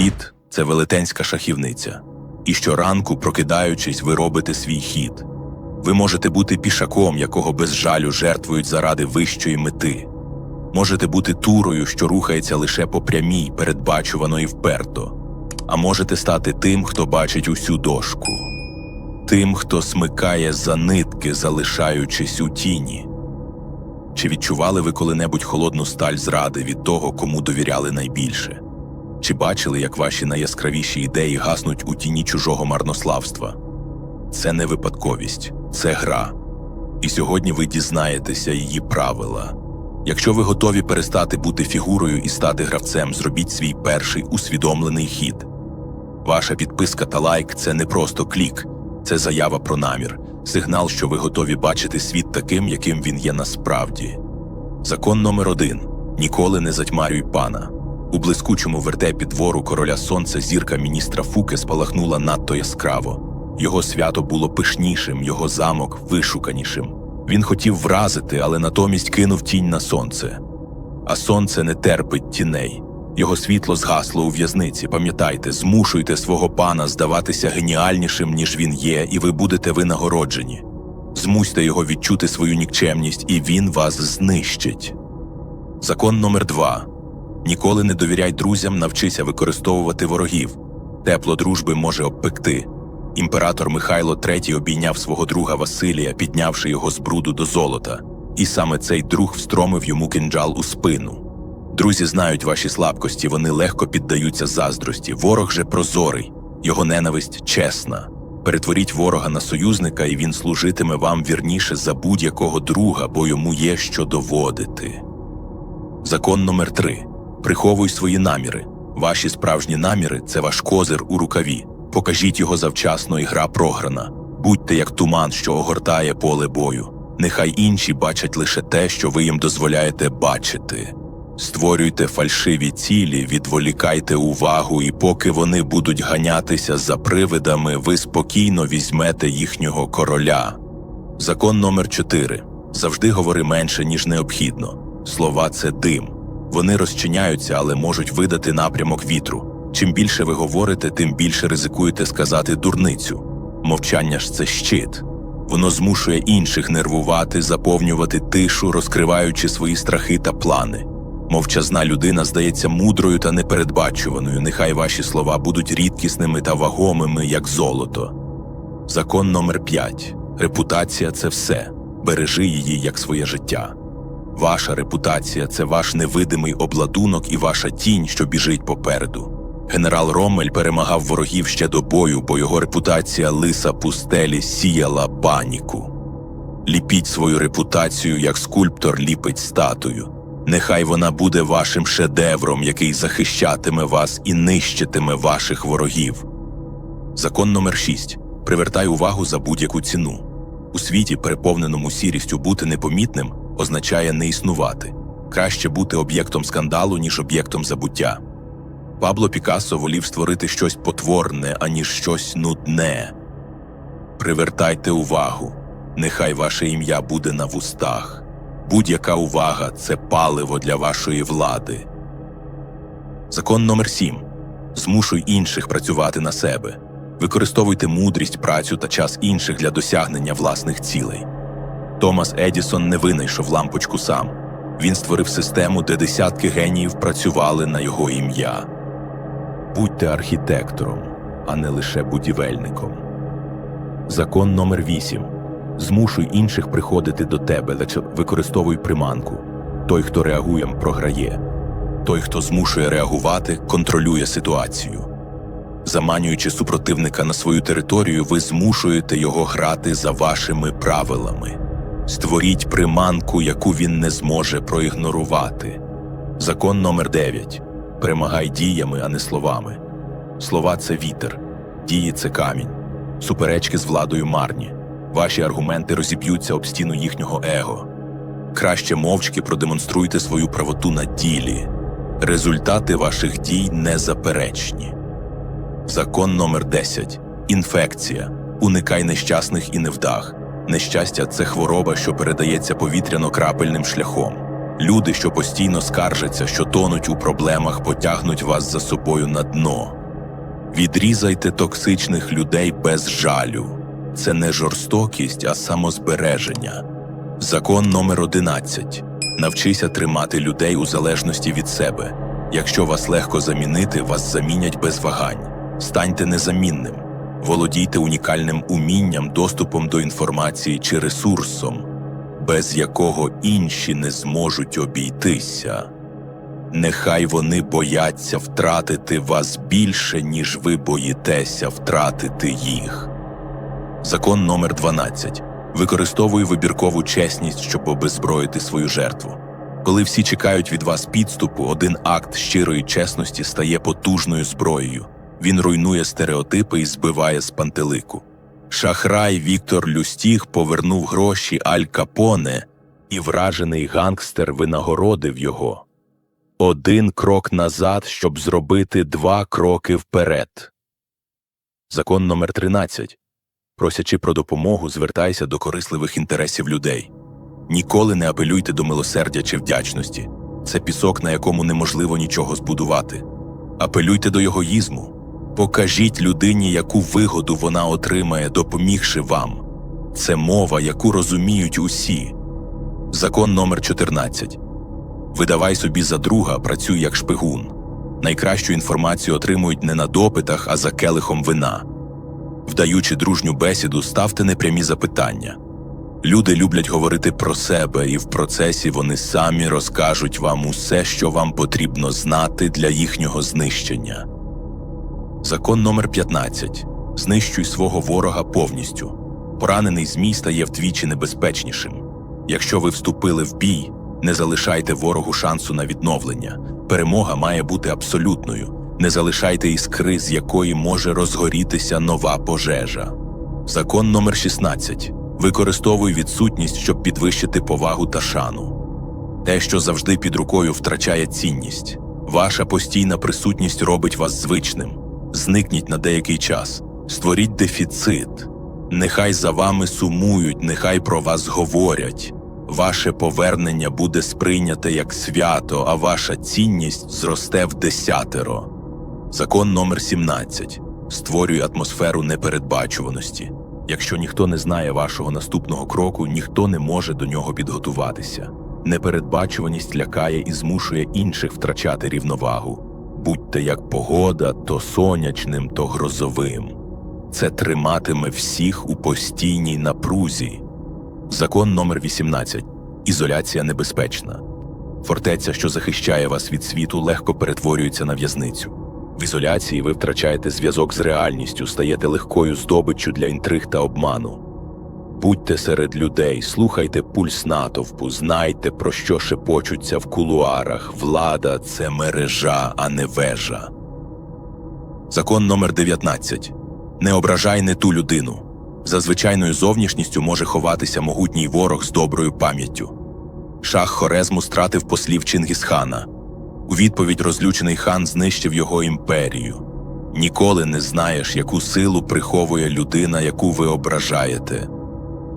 Світ це велетенська шахівниця. І щоранку, прокидаючись, ви робите свій хід. Ви можете бути пішаком, якого без жалю жертвують заради вищої мети. Можете бути турою, що рухається лише по прямій, передбачувано і вперто. А можете стати тим, хто бачить усю дошку, тим, хто смикає за нитки, залишаючись у тіні. Чи відчували ви коли-небудь холодну сталь зради від того, кому довіряли найбільше? Чи бачили, як ваші найяскравіші ідеї гаснуть у тіні чужого марнославства? Це не випадковість, це гра. І сьогодні ви дізнаєтеся її правила. Якщо ви готові перестати бути фігурою і стати гравцем, зробіть свій перший усвідомлений хід. Ваша підписка та лайк це не просто клік, це заява про намір, сигнал, що ви готові бачити світ таким, яким він є насправді. Закон номер один ніколи не затьмарюй пана. У блискучому вертепі двору короля сонця зірка міністра Фуке спалахнула надто яскраво. Його свято було пишнішим, його замок вишуканішим. Він хотів вразити, але натомість кинув тінь на сонце. А сонце не терпить тіней. Його світло згасло у в'язниці. Пам'ятайте, змушуйте свого пана здаватися геніальнішим, ніж він є, і ви будете винагороджені. Змусьте його відчути свою нікчемність, і він вас знищить. Закон номер два ніколи не довіряй друзям, навчися використовувати ворогів. Тепло дружби може обпекти. Імператор Михайло III обійняв свого друга Василія, піднявши його з бруду до золота, і саме цей друг встромив йому кинджал у спину. Друзі знають ваші слабкості, вони легко піддаються заздрості. Ворог же прозорий, його ненависть чесна. Перетворіть ворога на союзника, і він служитиме вам вірніше за будь-якого друга, бо йому є що доводити. Закон номер три приховуй свої наміри. Ваші справжні наміри це ваш козир у рукаві. Покажіть його завчасно, і гра програна. Будьте як туман, що огортає поле бою. Нехай інші бачать лише те, що ви їм дозволяєте бачити. Створюйте фальшиві цілі, відволікайте увагу, і поки вони будуть ганятися за привидами, ви спокійно візьмете їхнього короля. Закон номер 4 завжди говори менше, ніж необхідно. Слова це дим. Вони розчиняються, але можуть видати напрямок вітру. Чим більше ви говорите, тим більше ризикуєте сказати дурницю. Мовчання ж це щит. Воно змушує інших нервувати, заповнювати тишу, розкриваючи свої страхи та плани. Мовчазна людина здається мудрою та непередбачуваною. Нехай ваші слова будуть рідкісними та вагомими, як золото. Закон номер 5 репутація це все. Бережи її як своє життя. Ваша репутація це ваш невидимий обладунок і ваша тінь, що біжить попереду. Генерал Роммель перемагав ворогів ще до бою, бо його репутація лиса пустелі сіяла паніку. Ліпіть свою репутацію, як скульптор ліпить статую. Нехай вона буде вашим шедевром, який захищатиме вас і нищитиме ваших ворогів. Закон номер 6 привертай увагу за будь-яку ціну. У світі, переповненому сірістю бути непомітним, означає не існувати. Краще бути об'єктом скандалу, ніж об'єктом забуття. Пабло Пікассо волів створити щось потворне, аніж щось нудне. Привертайте увагу, нехай ваше ім'я буде на вустах. Будь-яка увага це паливо для вашої влади. Закон номер 7 Змушуй інших працювати на себе. Використовуйте мудрість, працю та час інших для досягнення власних цілей. Томас Едісон не винайшов лампочку сам. Він створив систему, де десятки геніїв працювали на його ім'я. Будьте архітектором, а не лише будівельником. Закон номер 8 Змушуй інших приходити до тебе, використовуй приманку. Той, хто реагує, програє. Той, хто змушує реагувати, контролює ситуацію. Заманюючи супротивника на свою територію, ви змушуєте його грати за вашими правилами. Створіть приманку, яку він не зможе проігнорувати. Закон номер 9 Перемагай діями, а не словами. Слова це вітер, дії це камінь, суперечки з владою марні. Ваші аргументи розіб'ються об стіну їхнього его. Краще мовчки продемонструйте свою правоту на ділі. Результати ваших дій незаперечні. Закон номер 10 Інфекція. Уникай нещасних і невдах. Нещастя це хвороба, що передається повітряно-крапельним шляхом. Люди, що постійно скаржаться, що тонуть у проблемах, потягнуть вас за собою на дно. Відрізайте токсичних людей без жалю. Це не жорстокість, а самозбереження. Закон номер 11. Навчися тримати людей у залежності від себе. Якщо вас легко замінити, вас замінять без вагань. Станьте незамінним. Володійте унікальним умінням, доступом до інформації чи ресурсом, без якого інші не зможуть обійтися. Нехай вони бояться втратити вас більше, ніж ви боїтеся втратити їх. Закон номер 12. Використовуй вибіркову чесність, щоб обезброїти свою жертву. Коли всі чекають від вас підступу, один акт щирої чесності стає потужною зброєю. Він руйнує стереотипи і збиває з пантелику. Шахрай Віктор Люстіг повернув гроші Аль Капоне, і вражений гангстер винагородив його. Один крок назад, щоб зробити два кроки вперед. Закон номер 13. Просячи про допомогу, звертайся до корисливих інтересів людей. Ніколи не апелюйте до милосердя чи вдячності. Це пісок, на якому неможливо нічого збудувати. Апелюйте до егоїзму. Покажіть людині, яку вигоду вона отримає, допомігши вам. Це мова, яку розуміють усі. Закон номер 14. Видавай собі за друга, працюй як шпигун. Найкращу інформацію отримують не на допитах, а за келихом вина. Вдаючи дружню бесіду, ставте непрямі запитання. Люди люблять говорити про себе, і в процесі вони самі розкажуть вам усе, що вам потрібно знати для їхнього знищення. Закон номер 15. Знищуй свого ворога повністю. Поранений змій стає вдвічі небезпечнішим. Якщо ви вступили в бій, не залишайте ворогу шансу на відновлення. Перемога має бути абсолютною. Не залишайте іскри, з якої може розгорітися нова пожежа. Закон номер 16. Використовуй відсутність, щоб підвищити повагу та шану. Те, що завжди під рукою втрачає цінність. Ваша постійна присутність робить вас звичним. Зникніть на деякий час, створіть дефіцит. Нехай за вами сумують, нехай про вас говорять. Ваше повернення буде сприйняте як свято, а ваша цінність зросте в десятеро. Закон номер 17. Створюй атмосферу непередбачуваності. Якщо ніхто не знає вашого наступного кроку, ніхто не може до нього підготуватися. Непередбачуваність лякає і змушує інших втрачати рівновагу. Будьте як погода, то сонячним, то грозовим. Це триматиме всіх у постійній напрузі. Закон номер 18. Ізоляція небезпечна. Фортеця, що захищає вас від світу, легко перетворюється на в'язницю. В ізоляції ви втрачаєте зв'язок з реальністю, стаєте легкою здобиччю для інтриг та обману. Будьте серед людей, слухайте пульс натовпу, знайте, про що шепочуться в кулуарах. Влада це мережа, а не вежа. Закон номер 19. Не ображай не ту людину. За звичайною зовнішністю може ховатися могутній ворог з доброю пам'яттю. Шах Хорезму стратив послів Чингісхана. У відповідь розлючений хан знищив його імперію. Ніколи не знаєш, яку силу приховує людина, яку ви ображаєте.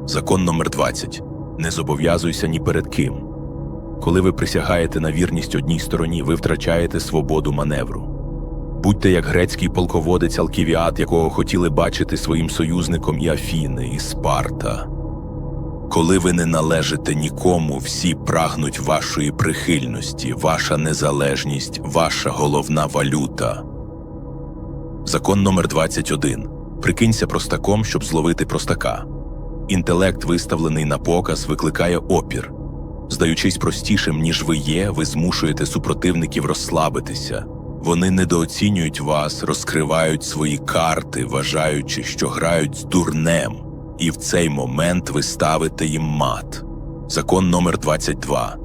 Закон номер 20. Не зобов'язуйся ні перед ким. Коли ви присягаєте на вірність одній стороні, ви втрачаєте свободу маневру. Будьте як грецький полководець Алківіат, якого хотіли бачити своїм союзником і Афіни, і Спарта. Коли ви не належите нікому, всі прагнуть вашої прихильності, ваша незалежність, ваша головна валюта. Закон номер 21. Прикинься простаком, щоб зловити простака. Інтелект, виставлений на показ, викликає опір. Здаючись простішим, ніж ви є, ви змушуєте супротивників розслабитися. Вони недооцінюють вас, розкривають свої карти, вважаючи, що грають з дурнем, і в цей момент ви ставите їм мат. Закон номер 22.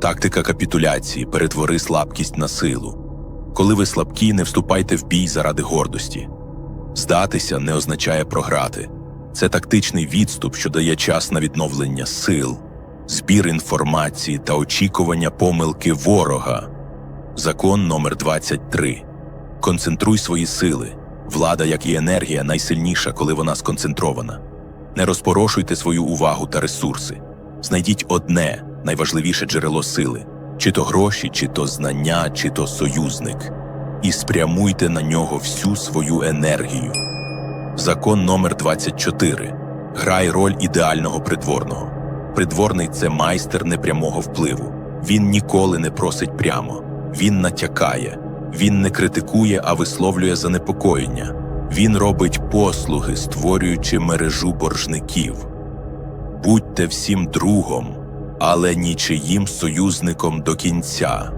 Тактика капітуляції перетвори слабкість на силу. Коли ви слабкі, не вступайте в бій заради гордості. Здатися не означає програти. Це тактичний відступ, що дає час на відновлення сил, збір інформації та очікування помилки ворога. Закон номер 23. Концентруй свої сили. Влада, як і енергія, найсильніша, коли вона сконцентрована. Не розпорошуйте свою увагу та ресурси. Знайдіть одне, найважливіше джерело сили, чи то гроші, чи то знання, чи то союзник, і спрямуйте на нього всю свою енергію. Закон номер 24. Грай роль ідеального придворного. Придворний це майстер непрямого впливу. Він ніколи не просить прямо, він натякає, він не критикує, а висловлює занепокоєння. Він робить послуги, створюючи мережу боржників. Будьте всім другом, але нічиїм союзником до кінця.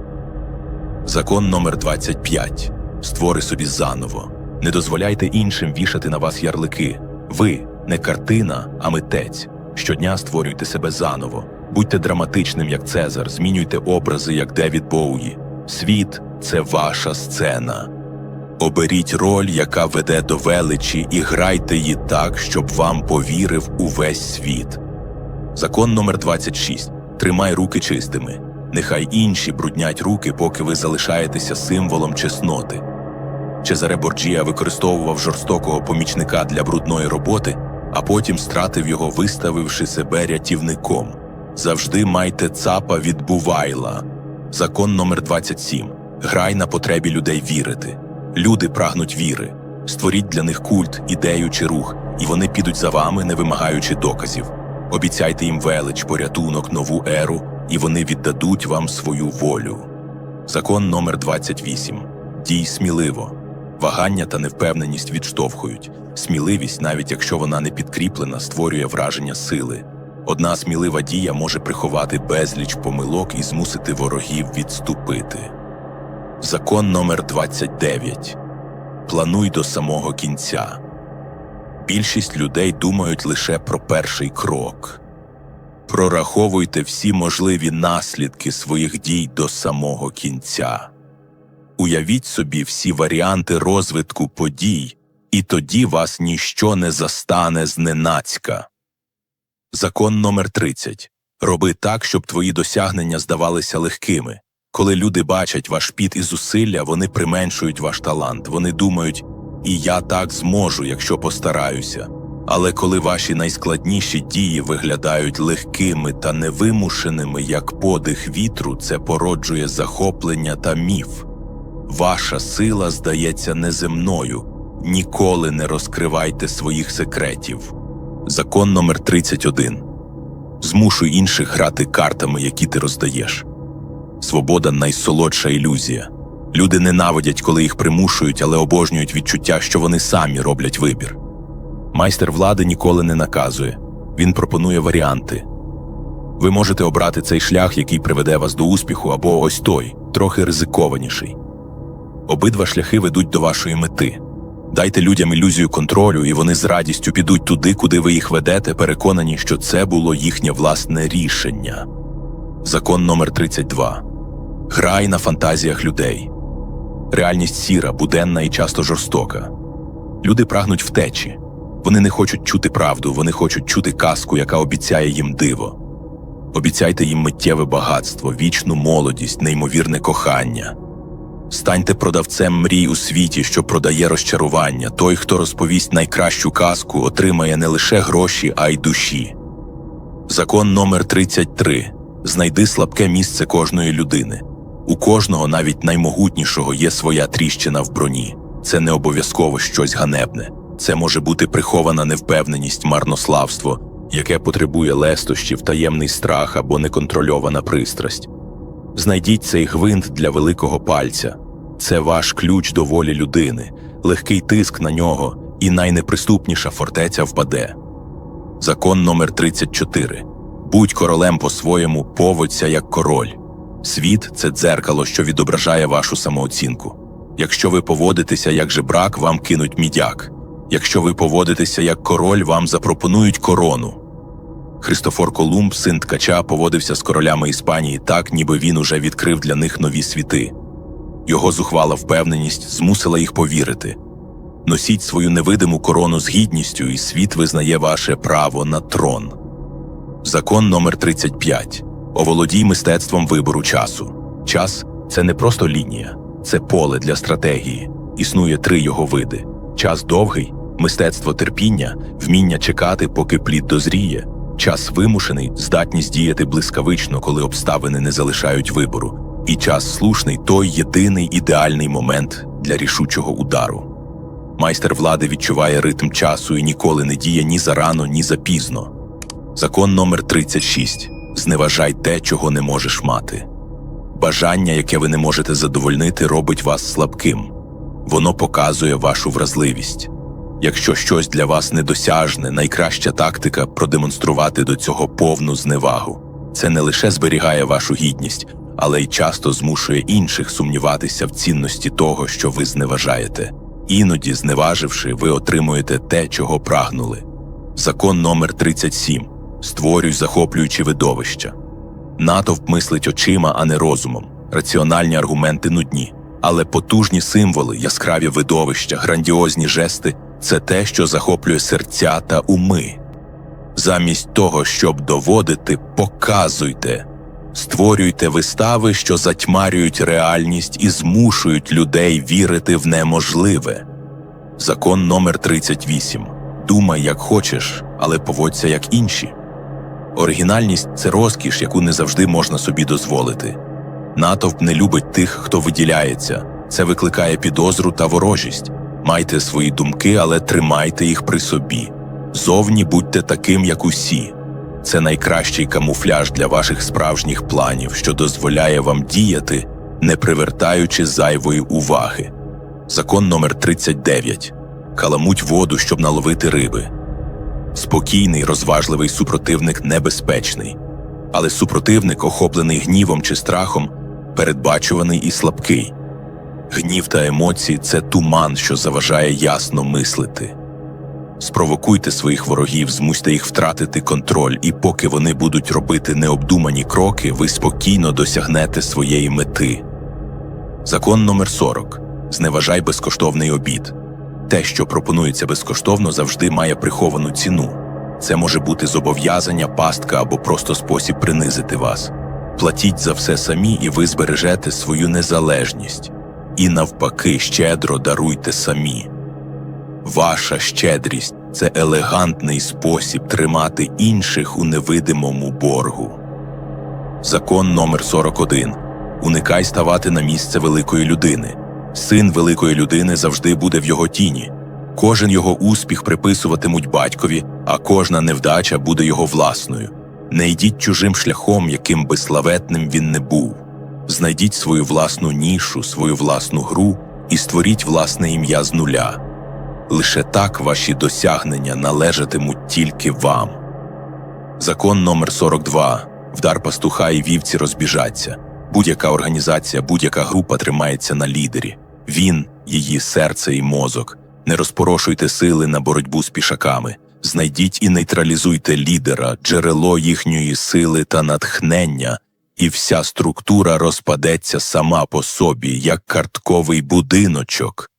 Закон номер 25. Створи собі заново. Не дозволяйте іншим вішати на вас ярлики. Ви не картина, а митець. Щодня створюйте себе заново. Будьте драматичним, як Цезар, змінюйте образи, як Девід Боуї. Світ це ваша сцена. Оберіть роль, яка веде до величі, і грайте її так, щоб вам повірив увесь світ. Закон номер 26. Тримай руки чистими. Нехай інші бруднять руки, поки ви залишаєтеся символом чесноти. Чезаре Борджія використовував жорстокого помічника для брудної роботи, а потім стратив його, виставивши себе рятівником. Завжди майте цапа від Бувайла. Закон номер 27. Грай на потребі людей вірити. Люди прагнуть віри. Створіть для них культ, ідею чи рух, і вони підуть за вами, не вимагаючи доказів. Обіцяйте їм велич, порятунок, нову еру, і вони віддадуть вам свою волю. Закон номер 28. Дій сміливо. Вагання та невпевненість відштовхують. Сміливість, навіть якщо вона не підкріплена, створює враження сили. Одна смілива дія може приховати безліч помилок і змусити ворогів відступити. Закон номер 29. Плануй до самого кінця. Більшість людей думають лише про перший крок. Прораховуйте всі можливі наслідки своїх дій до самого кінця. Уявіть собі всі варіанти розвитку подій, і тоді вас ніщо не застане зненацька. Закон номер 30. Роби так, щоб твої досягнення здавалися легкими. Коли люди бачать ваш піт і зусилля, вони применшують ваш талант. Вони думають, і я так зможу, якщо постараюся. Але коли ваші найскладніші дії виглядають легкими та невимушеними, як подих вітру, це породжує захоплення та міф. Ваша сила здається неземною. Ніколи не розкривайте своїх секретів. Закон номер 31. Змушуй інших грати картами, які ти роздаєш. Свобода найсолодша ілюзія. Люди ненавидять, коли їх примушують, але обожнюють відчуття, що вони самі роблять вибір. Майстер влади ніколи не наказує, він пропонує варіанти. Ви можете обрати цей шлях, який приведе вас до успіху, або ось той, трохи ризикованіший. Обидва шляхи ведуть до вашої мети. Дайте людям ілюзію контролю, і вони з радістю підуть туди, куди ви їх ведете, переконані, що це було їхнє власне рішення. Закон номер 32. Грай на фантазіях людей. Реальність сіра, буденна і часто жорстока. Люди прагнуть втечі. Вони не хочуть чути правду, вони хочуть чути казку, яка обіцяє їм диво. Обіцяйте їм миттєве багатство, вічну молодість, неймовірне кохання. Станьте продавцем мрій у світі, що продає розчарування. Той, хто розповість найкращу казку, отримає не лише гроші, а й душі. Закон номер 33. Знайди слабке місце кожної людини. У кожного, навіть наймогутнішого, є своя тріщина в броні. Це не обов'язково щось ганебне. Це може бути прихована невпевненість, марнославство, яке потребує лестощів, таємний страх або неконтрольована пристрасть. Знайдіть цей гвинт для великого пальця. Це ваш ключ до волі людини, легкий тиск на нього, і найнеприступніша фортеця впаде. Закон номер 34. Будь королем по-своєму, поводься як король. Світ це дзеркало, що відображає вашу самооцінку. Якщо ви поводитеся як жебрак, вам кинуть мідяк. Якщо ви поводитеся як король, вам запропонують корону. Христофор Колумб, син ткача, поводився з королями Іспанії так, ніби він уже відкрив для них нові світи. Його зухвала впевненість змусила їх повірити. Носіть свою невидиму корону з гідністю, і світ визнає ваше право на трон. Закон номер 35. Оволодій мистецтвом вибору часу. Час це не просто лінія, це поле для стратегії. Існує три його види: час довгий, мистецтво терпіння, вміння чекати, поки плід дозріє, Час вимушений здатність діяти блискавично, коли обставини не залишають вибору, і час слушний той єдиний ідеальний момент для рішучого удару. Майстер влади відчуває ритм часу і ніколи не діє ні зарано, ні запізно. Закон номер 36 зневажай те, чого не можеш мати. Бажання, яке ви не можете задовольнити, робить вас слабким. Воно показує вашу вразливість. Якщо щось для вас недосяжне, найкраща тактика продемонструвати до цього повну зневагу. Це не лише зберігає вашу гідність, але й часто змушує інших сумніватися в цінності того, що ви зневажаєте. Іноді, зневаживши, ви отримуєте те, чого прагнули. Закон номер 37 створюй захоплюючі видовища. Натовп мислить очима, а не розумом. Раціональні аргументи нудні. Але потужні символи, яскраві видовища, грандіозні жести це те, що захоплює серця та уми. Замість того, щоб доводити, показуйте, створюйте вистави, що затьмарюють реальність і змушують людей вірити в неможливе. Закон номер 38 Думай, як хочеш, але поводься як інші. Оригінальність це розкіш, яку не завжди можна собі дозволити. Натовп не любить тих, хто виділяється, це викликає підозру та ворожість. Майте свої думки, але тримайте їх при собі. Зовні будьте таким, як усі. Це найкращий камуфляж для ваших справжніх планів, що дозволяє вам діяти, не привертаючи зайвої уваги. Закон номер 39 Каламуть воду, щоб наловити риби. Спокійний, розважливий супротивник небезпечний, але супротивник, охоплений гнівом чи страхом, передбачуваний і слабкий. Гнів та емоції це туман, що заважає ясно мислити. Спровокуйте своїх ворогів, змусьте їх втратити контроль, і поки вони будуть робити необдумані кроки, ви спокійно досягнете своєї мети. Закон номер 40 зневажай безкоштовний обід. Те, що пропонується безкоштовно, завжди має приховану ціну. Це може бути зобов'язання, пастка або просто спосіб принизити вас. Платіть за все самі, і ви збережете свою незалежність. І навпаки, щедро даруйте самі. Ваша щедрість це елегантний спосіб тримати інших у невидимому боргу. Закон номер 41 Уникай ставати на місце великої людини. Син великої людини завжди буде в його тіні. Кожен його успіх приписуватимуть батькові, а кожна невдача буде його власною. Не йдіть чужим шляхом, яким би славетним він не був. Знайдіть свою власну нішу, свою власну гру і створіть власне ім'я з нуля. Лише так ваші досягнення належатимуть тільки вам. Закон номер 42 вдар пастуха і вівці розбіжаться. Будь-яка організація, будь-яка група тримається на лідері. Він, її серце і мозок. Не розпорошуйте сили на боротьбу з пішаками. Знайдіть і нейтралізуйте лідера, джерело їхньої сили та натхнення, і вся структура розпадеться сама по собі, як картковий будиночок.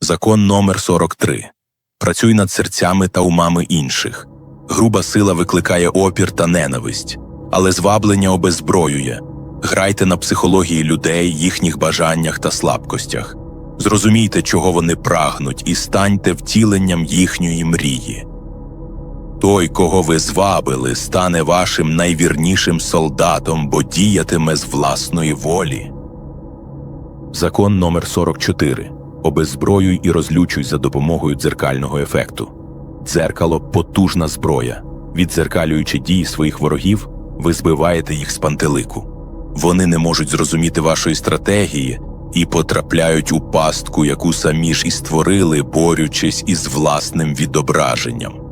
Закон номер 43 Працюй над серцями та умами інших. Груба сила викликає опір та ненависть, але зваблення обезброює. Грайте на психології людей, їхніх бажаннях та слабкостях. Зрозумійте, чого вони прагнуть, і станьте втіленням їхньої мрії. Той, кого ви звабили, стане вашим найвірнішим солдатом, бо діятиме з власної волі. Закон номер 44 Обеззброюй і розлючуй за допомогою дзеркального ефекту. Дзеркало потужна зброя. Віддзеркалюючи дії своїх ворогів, ви збиваєте їх з пантелику. Вони не можуть зрозуміти вашої стратегії і потрапляють у пастку, яку самі ж і створили, борючись із власним відображенням.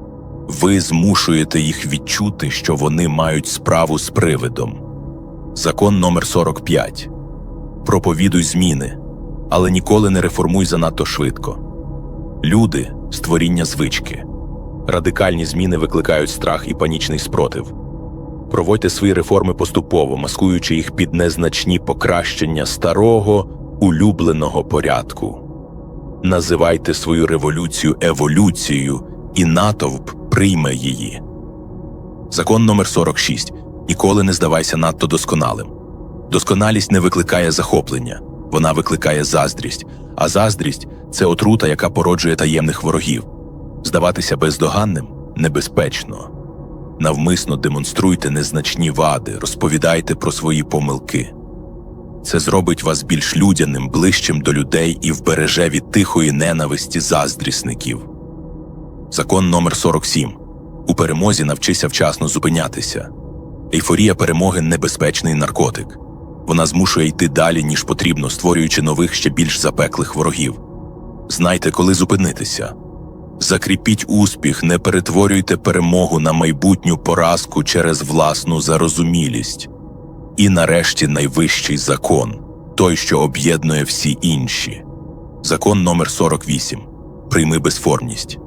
Ви змушуєте їх відчути, що вони мають справу з привидом. Закон номер 45 Проповідуй зміни, але ніколи не реформуй занадто швидко. Люди створіння звички. Радикальні зміни викликають страх і панічний спротив. Проводьте свої реформи поступово, маскуючи їх під незначні покращення старого улюбленого порядку. Називайте свою революцію еволюцією, і натовп прийме її. Закон номер 46 Ніколи не здавайся надто досконалим. Досконалість не викликає захоплення, вона викликає заздрість, а заздрість це отрута, яка породжує таємних ворогів. Здаватися бездоганним небезпечно. Навмисно демонструйте незначні вади, розповідайте про свої помилки. Це зробить вас більш людяним, ближчим до людей і вбереже від тихої ненависті заздрісників. Закон номер 47. У перемозі навчися вчасно зупинятися. Ейфорія перемоги небезпечний наркотик. Вона змушує йти далі, ніж потрібно, створюючи нових ще більш запеклих ворогів. Знайте, коли зупинитися. Закріпіть успіх, не перетворюйте перемогу на майбутню поразку через власну зарозумілість. І нарешті найвищий закон той, що об'єднує всі інші. Закон номер 48. Прийми безформність.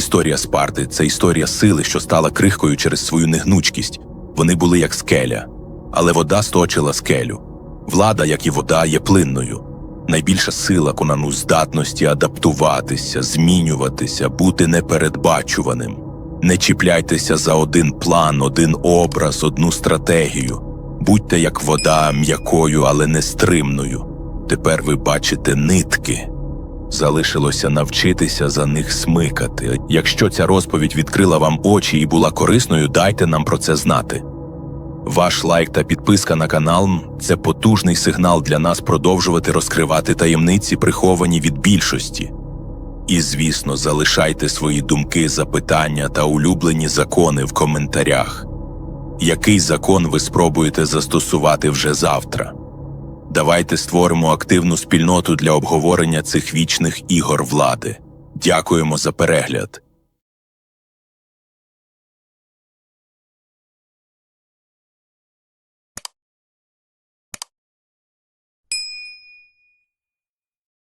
Історія Спарти це історія сили, що стала крихкою через свою негнучкість. Вони були як скеля, але вода сточила скелю. Влада, як і вода, є плинною. Найбільша сила конану здатності адаптуватися, змінюватися, бути непередбачуваним. Не чіпляйтеся за один план, один образ, одну стратегію. Будьте як вода м'якою, але не стримною. Тепер ви бачите нитки. Залишилося навчитися за них смикати. Якщо ця розповідь відкрила вам очі і була корисною, дайте нам про це знати. Ваш лайк та підписка на канал це потужний сигнал для нас продовжувати розкривати таємниці, приховані від більшості. І, звісно, залишайте свої думки, запитання та улюблені закони в коментарях. Який закон ви спробуєте застосувати вже завтра? Давайте створимо активну спільноту для обговорення цих вічних ігор влади. Дякуємо за перегляд.